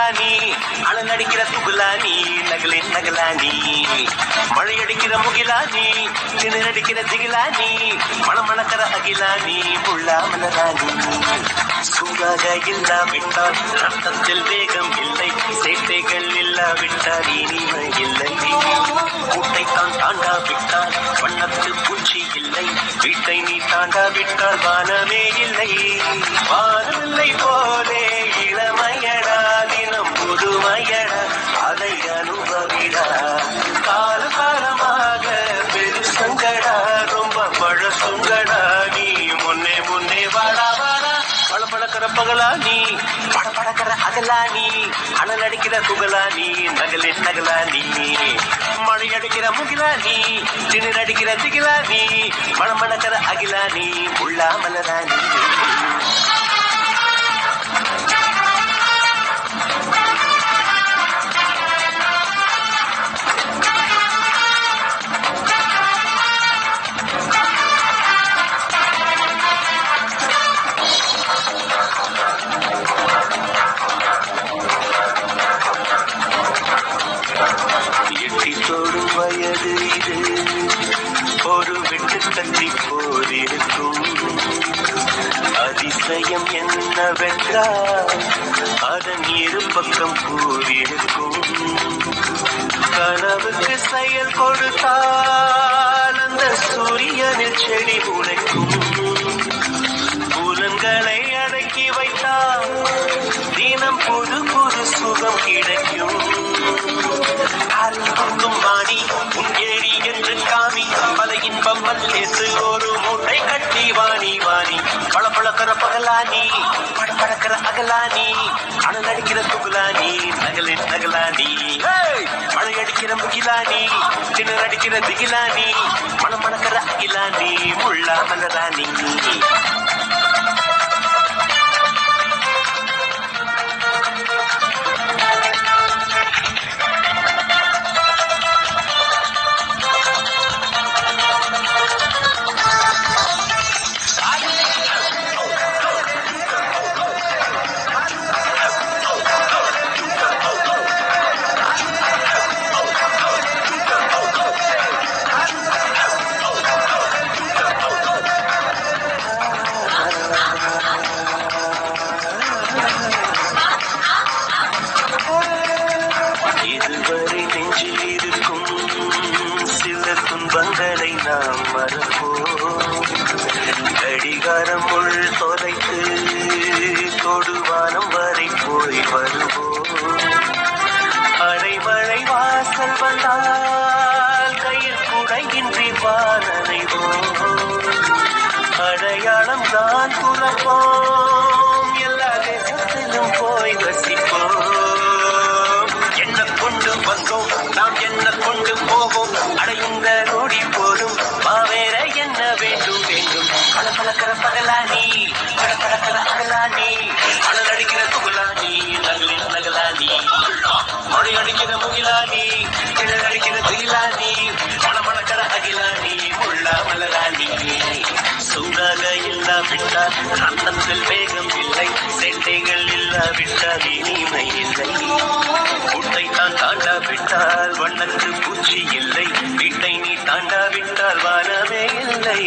அடிக்கிற துகுலானி நகலின் நகலானி. மழை அடிக்கிற முகிலானி திணறடிக்கிற திகிலானி மணமணக்கிற அகிலானி முள்ளா மலராணி சூடாக இல்லாவிட்டால் ரத்தத்தில் வேகம் இல்லை சேட்டைகள் இல்லாவிட்டால் இனிமை இல்லை. கூட்டை கூட்டைத்தான் தாண்டாவிட்டால் வண்ணத்து பூச்சி இல்லை வீட்டை நீ தாண்டாவிட்டால் வானமே இல்லை. வானவில்லை போலே இளமை பழசுங்கடா நீ முன்னே முன்னே வாடா வாடா. பல பழக்கிற பகலா நீ பட படக்கிற அகலா நீ. அனல் அடிக்கிற துகளா நீ நகலின் நகலா நீ. மழை அடிக்கிற முகிலா நீ திணர் அடிக்கிற திகிலா நீ. மணமணக்கிற அகிலா நீ உள்ளா மலரா நீ. அதிசயம் என்னவென்றால் அதன் இரு பக்கம் கூறியிருக்கும் கனவுக்கு செயல் கொடுத்தால் அந்த சூரியனில் செடி உழைக்கும் புலன்களை அடக்கி வைத்தால் தினம் புது புது சுகம் கிடைக்கும். காலில் மாணி உன் ஏடி என்று காமி பல இன்பம் மல்லேசு ஒரு பறக்கிற பகலானி பட பறக்கிற அகலானி அனல் அடிக்கிற துகுலானி நகலின் நகலானி. மழை அடிக்கிற முகிலானி திணர் அடிக்கிற திகிலானி மணம் மணக்கிற அகிலானி முள்ளா மலரானி. நெஞ்சில் இருக்கும் சில துன்பங்களை நாம் மறப்போம் கடிகாரம் உள் தொலைத்து தொடுவானம் வரை போய் வருவோம். அடைமழை வாசல் வந்தால் கையில் குடையின்றி வானனைவோம் அடையாளம் தான் துறப்போம். விட்டால் இனிமை இல்லை உட்டை தான் தாண்டா விட்டால் வண்ணத்து பூச்சி இல்லை. வீட்டை நீ தாண்டா விட்டால் வானமே இல்லை.